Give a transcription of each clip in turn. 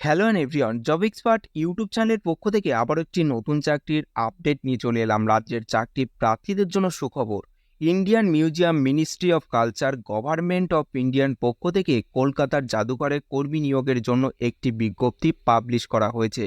Hello and everyone job expert YouTube চ্যানেলের পক্ষ থেকে আবার একটি নতুন চাকরির আপডেট নিয়ে চলে এলাম রাজ্যের চাকরি প্রার্থীদের জন্য সুখবর। Indian museum ministry of culture government of Indian পক্ষ থেকে কলকাতার জাদুঘরে কর্মী নিয়োগের জন্য একটি বিজ্ঞপ্তি পাবলিশ করা হয়েছে।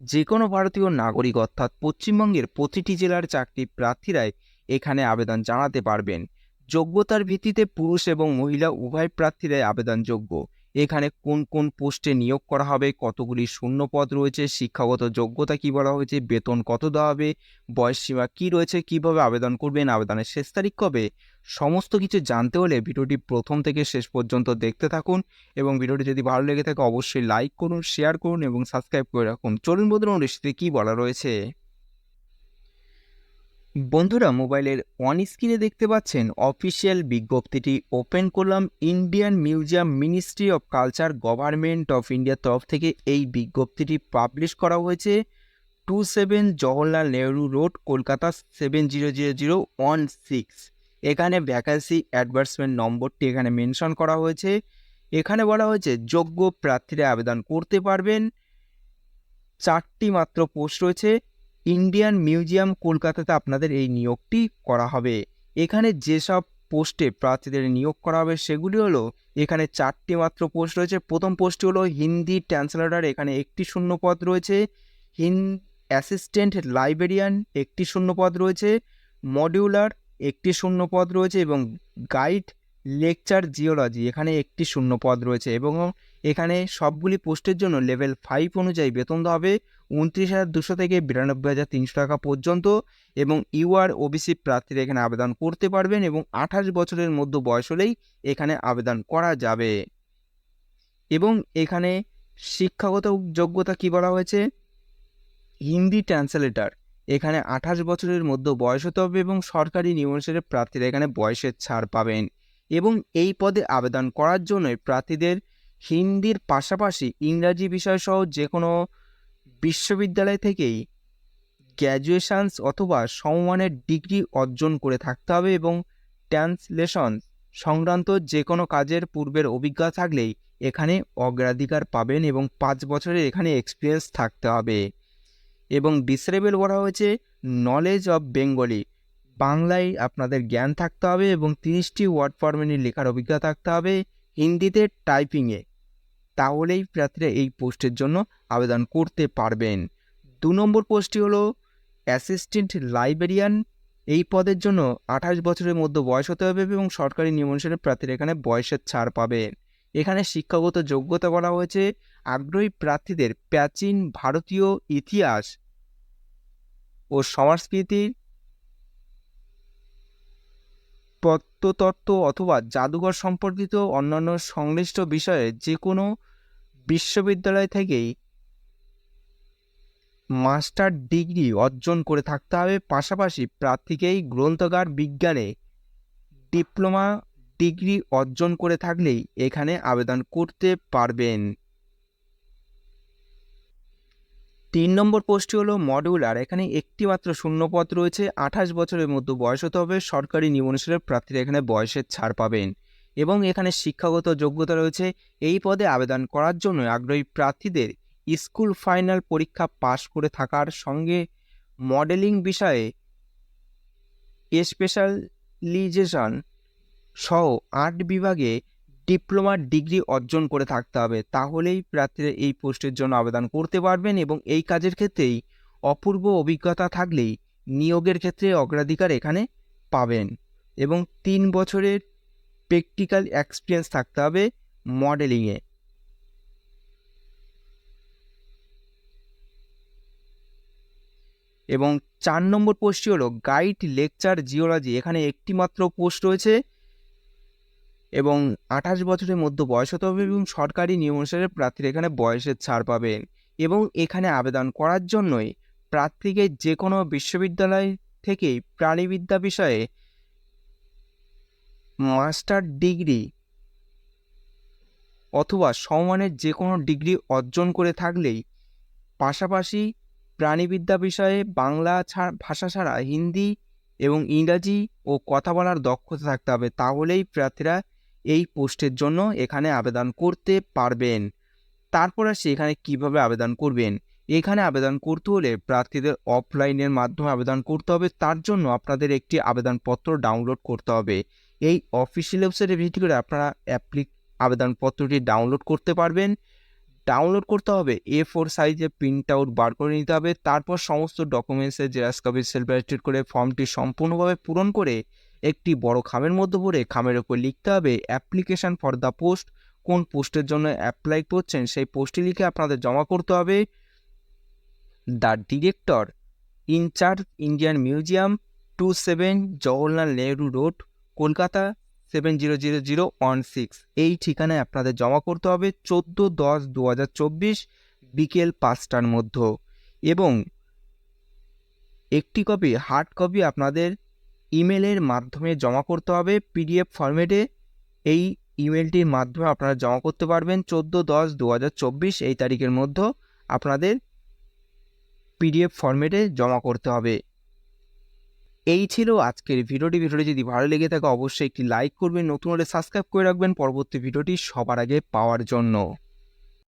যে কোনো ভারতীয় নাগরিক অর্থাৎ পশ্চিমবঙ্গের প্রতিটি জেলার চাকরি প্রার্থীরাই এখানে আবেদন জানাতে পারবেন। যোগ্যতার ভিত্তিতে পুরুষ এবং মহিলা উভয় প্রার্থীরাই আবেদনযোগ্য। এখানে কোন কোন পোস্টে নিয়োগ করা হবে, কতগুলি শূন্য পদ রয়েছে, শিক্ষাগত যোগ্যতা কি বলা হয়েছে, বেতন কত দেওয়া হবে, বয়স সীমা কী রয়েছে, কীভাবে আবেদন করবেন, আবেদনের শেষ তারিখ কবে, সমস্ত কিছু জানতে হলে ভিডিওটি প্রথম থেকে শেষ পর্যন্ত দেখতে থাকুন এবং ভিডিওটি যদি ভালো লেগে থাকে অবশ্যই লাইক করুন শেয়ার করুন এবং সাবস্ক্রাইব করে রাখুন। চলুন বন্ধুরা রেসিপিতে কী বলা রয়েছে? বন্ধুরা, মোবাইলের অন স্ক্রিনে দেখতে পাচ্ছেন অফিসিয়াল বিজ্ঞপ্তিটি ওপেন করলাম Indian museum ministry of culture government of ইন্ডিয়ার তরফ থেকে। এই বিজ্ঞপ্তিটি পাবলিশ করা হয়েছে two seven Jawaharlal Nehru road Kolkata seven zero zero zero one six এখানে ভ্যাকান্সি অ্যাডভার্সমেন্ট নম্বরটি এখানে মেনশন করা হয়েছে। এখানে বলা হয়েছে, যোগ্য প্রার্থীরা আবেদন করতে পারবেন। চারটি মাত্র পোস্ট রয়েছে। ইন্ডিয়ান মিউজিয়াম কলকাতাতে আপনাদের এই নিয়োগটি করা হবে। এখানে যেসব পোস্টে প্রার্থীদের নিয়োগ করা হবে সেগুলি হলো, এখানে চারটি মাত্র পোস্ট রয়েছে। প্রথম পোস্টটি হলো, হিন্দি ট্রান্সলেটার এখানে একটি শূন্য পদ রয়েছে। হিন, অ্যাসিস্ট্যান্ট লাইব্রেরিয়ান একটি শূন্য পদ রয়েছে। মডিউলার একটি শূন্য পদ রয়েছে এবং গাইড লেকচার জিওলজি, এখানে একটি শূন্য পদ রয়েছে এবং এখানে সবগুলি পোস্টের জন্য লেভেল ফাইভ অনুযায়ী বেতন দেওয়া হবে উনত্রিশ হাজার দুশো থেকে বিরানব্বই হাজার তিনশো টাকা পর্যন্ত এবং ইউআর ওবিসি প্রার্থীরা এখানে আবেদন করতে পারবেন এবং আঠাশ বছরের মধ্যে বয়স হলেই এখানে আবেদন করা যাবে। এবং এখানে শিক্ষাগত যোগ্যতা কি বলা হয়েছে? হিন্দি ট্রান্সলেটার, এখানে আঠাশ বছরের মধ্যে বয়স হতে হবে এবং সরকারি নিয়মানুসারে প্রার্থীরা এখানে বয়সের ছাড় পাবেন। এবং এই পদে আবেদন করার জন্য প্রার্থীদের হিন্দির পাশাপাশি ইংরাজি বিষয়সহ যে কোনো বিশ্ববিদ্যালয় থেকেই গ্র্যাজুয়েশনস অথবা সমমানের ডিগ্রি অর্জন করে থাকতে হবে এবং ট্রান্সলেশন সংক্রান্ত যে কোনো কাজের পূর্বের অভিজ্ঞতা থাকলেই এখানে অগ্রাধিকার পাবেন এবং পাঁচ বছরের এখানে এক্সপিরিয়েন্স থাকতে হবে। এবং ডিসরেবেল বলা হয়েছে নলেজ অফ বেঙ্গলি বাংলায় আপনাদের জ্ঞান থাকতে হবে এবং তিরিশটি ওয়ার্ড ফরম্যাটে লেখার অভিজ্ঞতা থাকতে হবে হিন্দিতে টাইপিংয়ে। তাহলেই প্রার্থীরা এই পোস্টের জন্য আবেদন করতে পারবেন। দু নম্বর পোস্টটি হলো, অ্যাসিস্ট্যান্ট লাইব্রেরিয়ান। এই পদের জন্য আঠাশ বছরের মধ্যে বয়স হতে হবে এবং সরকারি নিয়ম অনুসারে প্রার্থীরা এখানে বয়সের ছাড় পাবেন এখানে শিক্ষাগত যোগ্যতা বলা হয়েছে। আগ্রহী প্রার্থীদের প্রাচীন ভারতীয় ইতিহাস ও সংস্কৃতির প্রত্নতত্ত্ব অথবা জাদুঘর সম্পর্কিত অন্যান্য সংশ্লিষ্ট বিষয়ে যে কোনো বিশ্ববিদ্যালয় থেকেই মাস্টার ডিগ্রি অর্জন করে থাকতে হবে। পাশাপাশি প্রার্থীকেই গ্রন্থাগার বিজ্ঞানে ডিপ্লোমা ডিগ্রি অর্জন করে থাকলেই এখানে আবেদন করতে পারবেন। তিন নম্বর পোস্টটি হলো মডিউলার এখানে একটি মাত্র শূন্যপদ রয়েছে, আঠাশ বছরের মধ্যে বয়স হতে হবে, সরকারি অনুসারে প্রার্থীরা এখানে বয়সের ছাড় পাবেন। এবং এখানে শিক্ষাগত যোগ্যতা রয়েছে, এই পদে আবেদন করার জন্য আগ্রহী প্রার্থীদের স্কুল ফাইনাল পরীক্ষা পাশ করে থাকার সঙ্গে মডেলিং বিষয়ে স্পেশালিজেশন সহ আর্ট বিভাগে ডিপ্লোমার ডিগ্রি অর্জন করে থাকতে হবে। তাহলেই প্রার্থীরা এই পোস্টের জন্য আবেদন করতে পারবেন এবং এই কাজের ক্ষেত্রেই অপূর্ব অভিজ্ঞতা থাকলেই নিয়োগের ক্ষেত্রে অগ্রাধিকার এখানে পাবেন এবং তিন বছরের প্র্যাকটিক্যাল এক্সপিরিয়েন্স থাকতে হবে মডেলিংয়ে। এবং চার নম্বর পোস্টটি হলো গাইড লেকচার জিওলজি। এখানে একটি মাত্র পোস্ট রয়েছে এবং আঠাশ বছরের মধ্যে বয়স হতে হবে এবং সরকারি নিয়ম অনুসারে প্রার্থীরা এখানে বয়সের ছাড় পাবে এবং এখানে আবেদন করার জন্যই প্রার্থীকে যে কোনো বিশ্ববিদ্যালয় থেকেই প্রাণীবিদ্যা বিষয়ে মাস্টার ডিগ্রি অথবা সমমানের যে কোনো ডিগ্রি অর্জন করে থাকলেই পাশাপাশি প্রাণীবিদ্যা বিষয়ে বাংলা ছাড়া, ভাষা ছাড়া হিন্দি এবং ইংরাজি ও কথা বলার দক্ষতা থাকতে হবে। তাহলেই প্রার্থীরা এই পোস্টের জন্য এখানে আবেদন করতে পারবেন। তারপর আসি এখানে কীভাবে আবেদন করবেন? এখানে আবেদন করতে হলে প্রার্থীদের অফলাইনের মাধ্যমে আবেদন করতে হবে। তার জন্য আপনাদের একটি আবেদনপত্র ডাউনলোড করতে হবে। এই অফিসিয়াল ওয়েবসাইটে ভিজিট করে আপনারা অ্যাপ্লিক আবেদনপত্রটি ডাউনলোড করতে পারবেন। ডাউনলোড করতে হবে এ ফোর সাইজে প্রিন্ট আউট বার করে নিতে হবে। তারপর সমস্ত ডকুমেন্টসের জেরাক্স কপি সেলফ করে ফর্মটি সম্পূর্ণভাবে পূরণ করে একটি বড় খামের মধ্যে ভরে খামের ওপর লিখতে হবে অ্যাপ্লিকেশন ফর দ্য পোস্ট কোন পোস্টের জন্য অ্যাপ্লাই করছেন সেই পোস্টটি লিখে আপনাদের জমা করতে হবে। The director in charge Indian museum two seven Jawaharlal Nehru road Kolkata seven zero zero zero one six এই ঠিকানায় আপনাদের জমা করতে হবে চোদ্দ দশ দু হাজার চব্বিশ বিকেল পাঁচটার মধ্যে। এবং একটি কপি হার্ড কপি আপনাদের ইমেলের মাধ্যমে জমা করতে হবে। পিডিএফ ফরম্যাটে এই ইমেলটির মাধ্যমে আপনারা জমা করতে পারবেন। চোদ্দ দশ দু এই তারিখের মধ্যে আপনাদের পিডিএফ ফরম্যাটে জমা করতে হবে। এই ছিল আজকের ভিডিওটি। ভিডিওটি যদি ভালো লেগে থাকে, অবশ্যই একটি লাইক করবেন। নতুন হলে সাবস্ক্রাইব করে রাখবেন। পরবর্তী ভিডিওটি সবার আগে পাওয়ার জন্য।